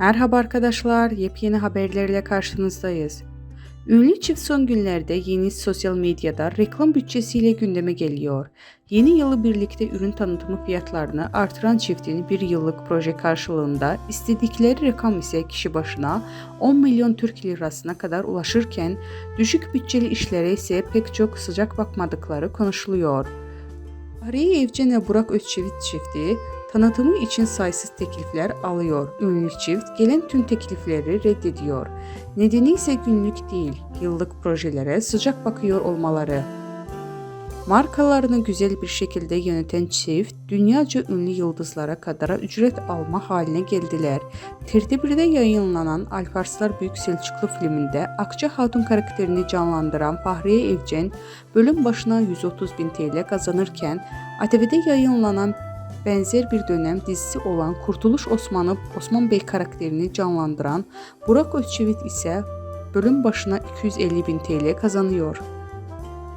Merhaba arkadaşlar, yepyeni haberlerle karşınızdayız. Ünlü çift son günlerde yeni sosyal medyada reklam bütçesiyle gündeme geliyor. Yeni yılı birlikte ürün tanıtımı fiyatlarını artıran çiftin bir yıllık proje karşılığında istedikleri rakam ise kişi başına 10 milyon Türk lirasına kadar ulaşırken düşük bütçeli işlere ise pek çok sıcak bakmadıkları konuşuluyor. Fahriye Evcen ve Burak Özçivit çifti tanıtımı için sayısız teklifler alıyor. Ünlü çift gelen tüm teklifleri reddediyor. Nedeni ise günlük değil, yıllık projelere sıcak bakıyor olmaları. Markalarını güzel bir şekilde yöneten çift, dünyaca ünlü yıldızlara kadar ücret alma haline geldiler. TRT1'de yayınlanan Alparslar Büyük Selçuklu filminde Akça Hatun karakterini canlandıran Fahriye Evcen bölüm başına 130 bin TL kazanırken, ATV'de yayınlanan benzer bir dönem dizisi olan Kurtuluş Osman'ı Osman Bey karakterini canlandıran Burak Özçivit ise bölüm başına 250 bin TL kazanıyor.